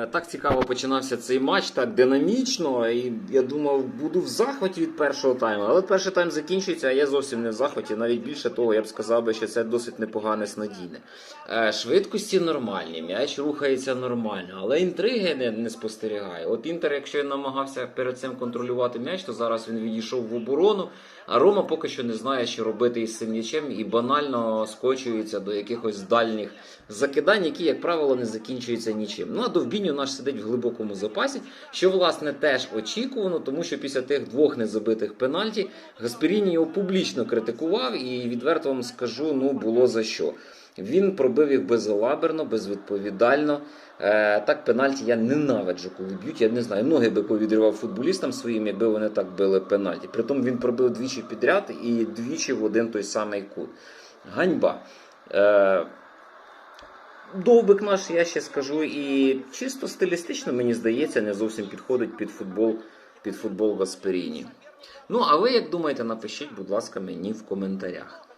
Е, Так цікаво починався цей матч, так динамічно. І я думав, буду в захваті від першого тайму. Але перший тайм закінчується, а я зовсім не в захваті. Навіть більше того, я б сказав би, що це досить непогане снадійне. Е, Швидкості нормальні, м'яч рухається нормально, але інтриги не, не спостерігаю. От Інтер, якщо він намагався перед цим контролювати м'яч, то зараз він відійшов в оборону. А Рома поки що не знає, що робити із цим м'ячем, і банально скочується до якихось дальніх закидань, які, як правило, не закінчуються нічим. Ну а Довбіньо наш сидить в глибокому запасі, що власне теж очікувано, тому що після тих двох незабитих пенальті Гасперіні його публічно критикував, і відверто вам скажу, ну було за що. Він пробив їх безалаберно, безвідповідально. Е, так, пенальті я ненавиджу, коли б'ють. Я не знаю, ноги би повідривав футболістам своїм, якби вони так били пенальті. Притом він пробив двічі підряд і двічі в один той самий кут. Ганьба. Е, Довбик наш, я ще скажу, і чисто стилістично, мені здається, не зовсім підходить під футбол, під футбол Гасперіні. Ну, а ви як думаєте, напишіть, будь ласка, мені в коментарях.